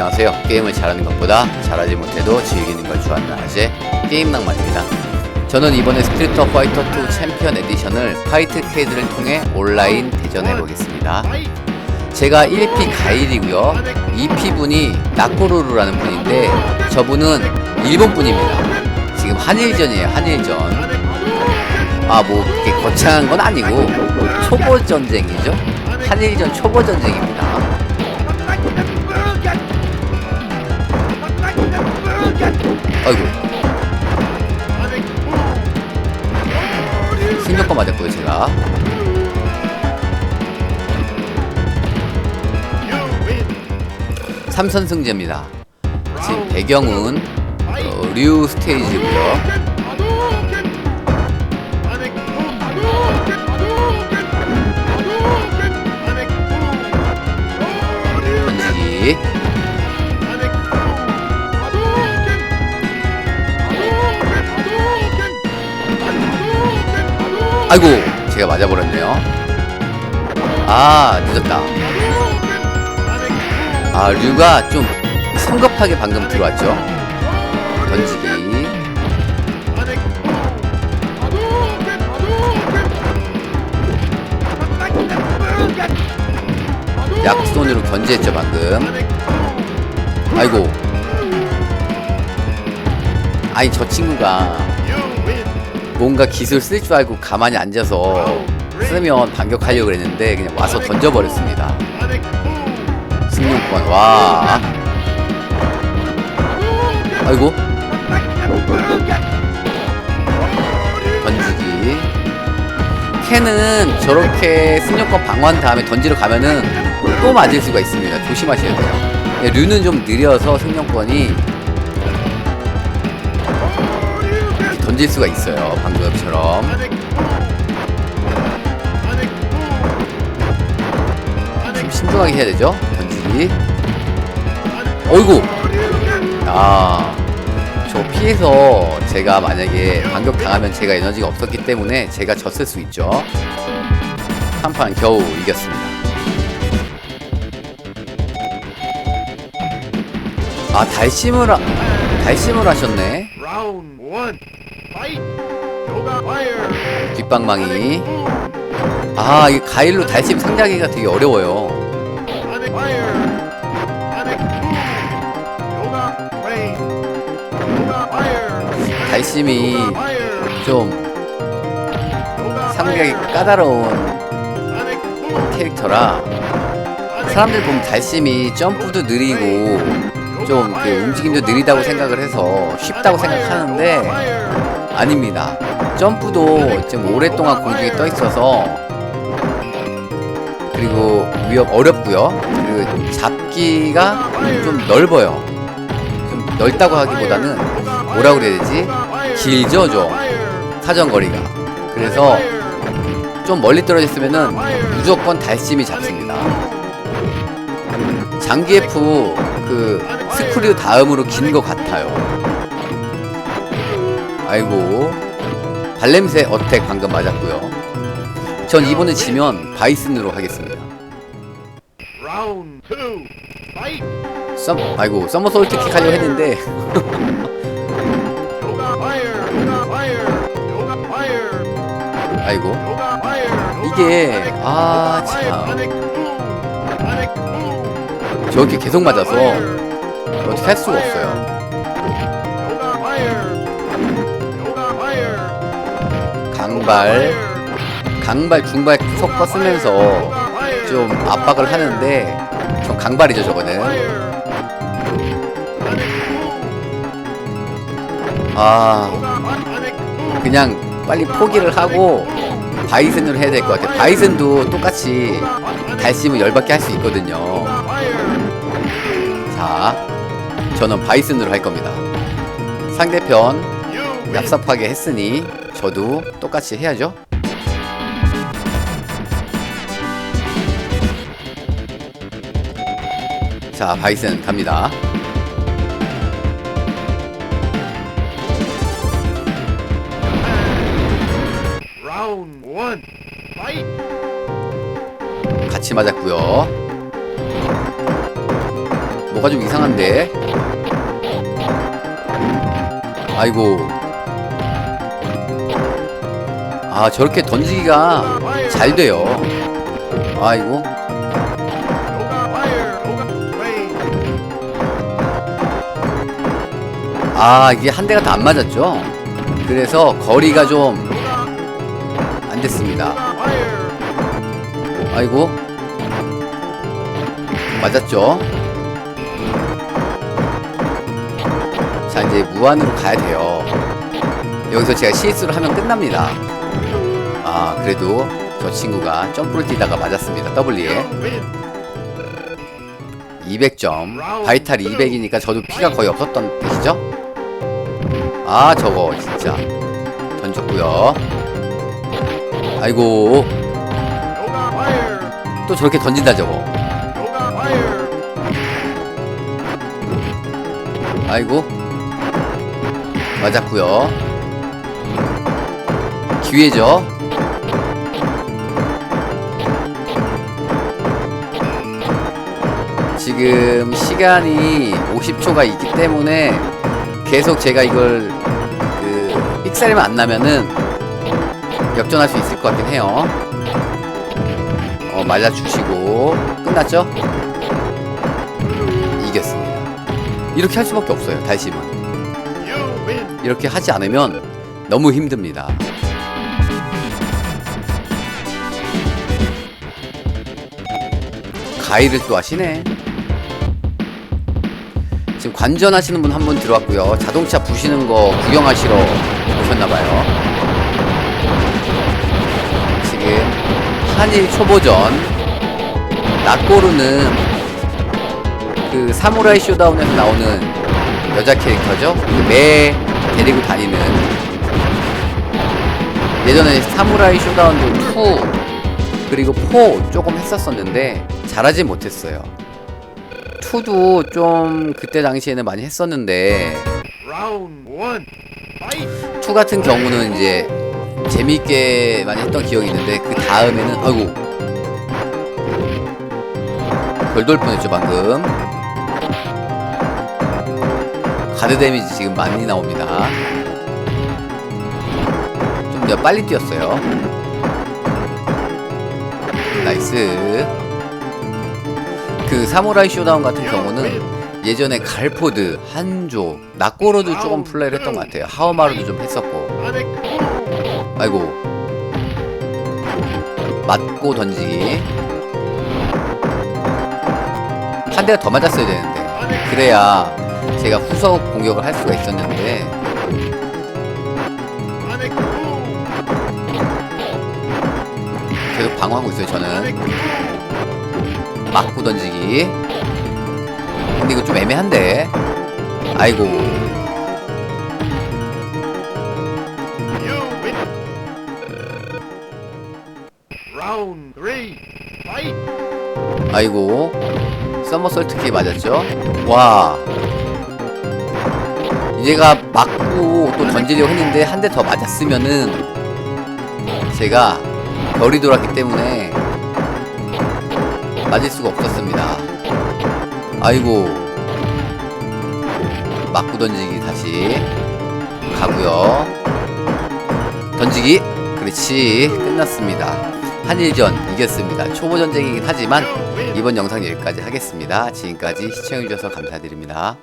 안녕하세요. 게임을 잘하는 것보다 잘하지 못해도 즐기는 걸 좋아하는 아재 게임 낭만입니다. 저는 이번에 스트리트 파이터 2 챔피언 에디션을 파이트 케이드를 통해 온라인 대전해 보겠습니다. 제가 1피 가일이고요. 2피 분이 나코루루라는 분인데 저분은 일본 분입니다. 지금 한일전이에요. 한일전. 아 뭐 그렇게 거창한 건 아니고 초보 전쟁이죠. 한일전 초보 전쟁입니다. 아이고. 승격권 맞았고요 제가. 삼선승제입니다. 지금 배경은 어, 류 스테이지고요. 던지기 아이고 제가 맞아버렸네요. 아 늦었다. 아 류가 좀 성급하게 방금 들어왔죠? 던지기. 약손으로 견제했죠 방금. 아이고. 아니 저 친구가 뭔가 기술 쓸 줄 알고 가만히 앉아서 쓰면 반격하려고 그랬는데 그냥 와서 던져버렸습니다. 승용권 와. 아이고. 던지기. 캔은 저렇게 승용권 방어한 다음에 던지러 가면은 또 맞을 수가 있습니다. 조심하셔야 돼요. 예, 류는 좀 느려서 승용권이 던질 수가 있어요 방금처럼. 좀 신중하게 해야 되죠 던지기 어이구! 아 저 피해서 제가 만약에 반격 당하면 제가 에너지가 없었기 때문에 제가 졌을 수 있죠. 한 판 겨우 이겼습니다. 아 달심을 하... 달심을 하셨네 뒷방망이 아 이 가일로 달심 상대하기가 되게 어려워요. 달심이. 좀 상대하기. 까다로운. 캐릭터라 사람들 보면 달심이 점프도 느리고 좀 그 움직임도 느리다고 생각을 해서 쉽다고 생각하는데 아닙니다. 점프도 좀 오랫동안 공중에 떠 있어서 그리고 위협 어렵고요. 그리고 잡기가 좀 넓어요. 좀 넓다고 하기보다는 뭐라 그래야 되지? 길죠 좀 사정거리가. 그래서 좀 멀리 떨어졌으면은 무조건 달심이 잡습니다. 장기F 그 스크류 다음으로 긴 것 같아요. 아이고 발냄새 어택 방금 맞았고요. 전 이번에 지면 바이슨으로 하겠습니다. 썸 아이고 서머 솔트 킥 하려고 했는데. 아이고. 이게 아 Fire. 참 Panic move. Panic move. 저렇게 계속 맞아서. 어떻게 할 수가 없어요. 강발 강발 중발 섞어 쓰면서 좀 압박을 하는데 전 강발이죠 저거는. 아 그냥 빨리 포기를 하고 바이슨으로 해야 될 것 같아요. 바이슨도 똑같이 달심을 열받게 할 수 있거든요. 자 저는 바이슨으로 할 겁니다. 상대편 얍삽하게 했으니 저도 똑같이 해야죠. 자 바이슨 갑니다. 같이 맞았고요. 뭐 뭐가 좀 이상한데? 아이고 아 저렇게 던지기가 잘 돼요. 아이고. 아 이게 한 대가 다 안 맞았죠? 그래서 거리가 좀 안 됐습니다. 아이고. 맞았죠? 자 이제 무한으로 가야 돼요. 여기서 제가 실수를 하면 끝납니다 아 그래도 저 친구가 점프를 뛰다가 맞았습니다. W에. You win. 200점. 바이탈 200이니까 저도 피가 거의 없었던 뜻이죠? 아 저거 진짜. 던졌고요. 아이고. 또 저렇게 던진다 저거. 아이고. 맞았고요. 기회죠 지금 시간이 50초가 있기 때문에 계속 제가 이걸 그 삑사리만 안 나면은 역전할 수 있을 것 같긴 해요. 어 맞아주시고. 끝났죠? 이겼습니다. 이렇게 할 수밖에 없어요 win. 이렇게 하지 않으면 너무 힘듭니다. 가위를 또 하시네 지금 관전하시는 분 한 분 들어왔고요 자동차 부시는 거 구경하시러 오셨나봐요 지금 한일 초보전 낙고루는 그 사무라이 쇼다운에서 나오는 여자 캐릭터죠. 그매 데리고 다니는 예전에 사무라이 쇼다운도 2 그리고 4 조금 했었었는데 잘하지 못했어요. 2도 좀 그때 당시에는 많이 했었는데. 2 같은 경우는 이제 재밌게 많이 했던 기억이 있는데 그 다음에는 아이고. 별돌 뻔했죠 방금. 가드 데미지 지금 많이 나옵니다. 좀 내가 빨리 뛰었어요. 나이스 그 사무라이 쇼다운 같은 경우는 예전에 갈포드, 한조, 낙고로도 조금 플레이를 했던 것 같아요 하오마루도 좀 했었고. 아이고 맞고 던지기 한 대가 더 맞았어야 되는데 그래야 제가 후속 공격을 할 수가 있었는데 boom. 계속 방어하고 있어요 저는. 맞고 던지기 근데 이거 좀 애매한데. 아이고. 아이고. 서머설트키 맞았죠? 와. 얘가 맞고 또 던지려고 했는데 한 대 더 맞았으면은 제가 별이 돌았기 때문에 맞을 수가 없었습니다. 아이고. 맞고 던지기 다시. 가고요. 던지기. 그렇지. 끝났습니다. 한일전 이겼습니다. 초보 전쟁이긴 하지만. 이번 영상 여기까지 하겠습니다. 지금까지 시청해주셔서 감사드립니다.